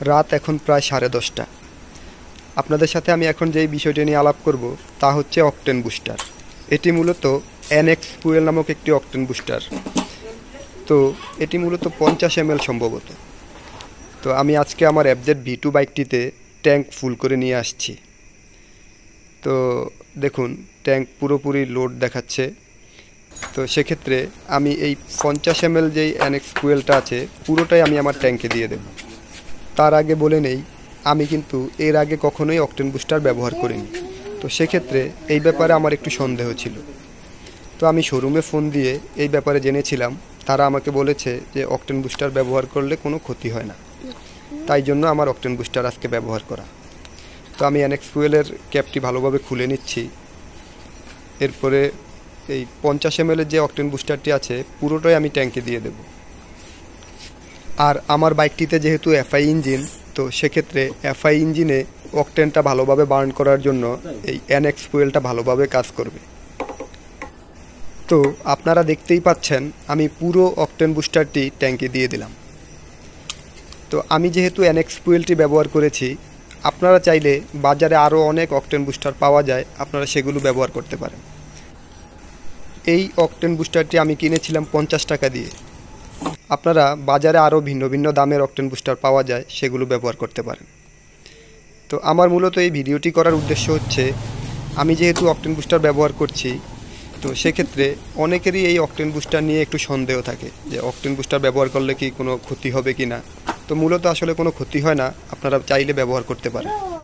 রাত এখন প্রায় সাড়ে দশটা। আপনাদের সাথে আমি এখন যেই বিষয়টি নিয়ে আলাপ করব, তা হচ্ছে অকটেন বুস্টার। এটি মূলত এনএক্স ফুয়েল নামক একটি অকটেন বুস্টার। তো এটি মূলত পঞ্চাশ এম সম্ভবত। তো আমি আজকে আমার অ্যাবজেট ভি টু বাইকটিতে ট্যাঙ্ক ফুল করে নিয়ে আসছি। তো দেখুন, ট্যাঙ্ক পুরোপুরি লোড দেখাচ্ছে। তো সেক্ষেত্রে আমি এই পঞ্চাশ এম যেই অ্যানেক্স ফুয়েলটা আছে, পুরোটাই আমি আমার ট্যাঙ্কে দিয়ে দেব। তার আগে বলে নেই, আমি কিন্তু এর আগে কখনোই অকটেন বুস্টার ব্যবহার করিনি। তো সেক্ষেত্রে এই ব্যাপারে আমার একটু সন্দেহ ছিল। তো আমি শোরুমে ফোন দিয়ে এই ব্যাপারে জেনেছিলাম, তারা আমাকে বলেছে যে অকটেন বুস্টার ব্যবহার করলে কোনো ক্ষতি হয় না। তাই জন্য আমার অকটেন বুস্টার আজকে ব্যবহার করা। তো আমি অ্যানেক্স ফুয়েলের ক্যাপটি ভালোভাবে খুলে নিচ্ছি। এরপরে এই পঞ্চাশ এম যে অকটেন বুস্টারটি আছে, পুরোটাই আমি ট্যাঙ্কে দিয়ে দেব। আর আমার বাইকটিতে যেহেতু এফআই ইঞ্জিন তো সেক্ষেত্রে এফআই ইঞ্জিনে অকটেনটা ভালোভাবে বার্ন করার জন্য এই এনএক্স ফুয়েলটা ভালোভাবে কাজ করবে। তো আপনারা দেখতেই পাচ্ছেন, আমি পুরো অকটেন বুস্টারটি ট্যাঙ্কে দিয়ে দিলাম। তো আমি যেহেতু এনএক্স ফুয়েলটি ব্যবহার করেছি, আপনারা চাইলে বাজারে আরও অনেক অকটেন বুস্টার পাওয়া যায়, আপনারা সেগুলো ব্যবহার করতে পারেন। এই অকটেন বুস্টারটি আমি কিনেছিলাম পঞ্চাশ টাকা দিয়ে। আপনারা বাজারে আরও ভিন্ন ভিন্ন দামের অকটেন বুস্টার পাওয়া যায়, সেগুলো ব্যবহার করতে পারেন। তো আমার মূলত এই ভিডিওটি করার উদ্দেশ্য হচ্ছে, আমি যেহেতু অকটেন বুস্টার ব্যবহার করছি, তো সেক্ষেত্রে অনেকেরই এই অকটেন বুস্টার নিয়ে একটু সন্দেহ থাকে যে অকটেন বুস্টার ব্যবহার করলে কি কোনো ক্ষতি হবে কি না তো মূলত আসলে কোনো ক্ষতি হয় না, আপনারা চাইলে ব্যবহার করতে পারেন।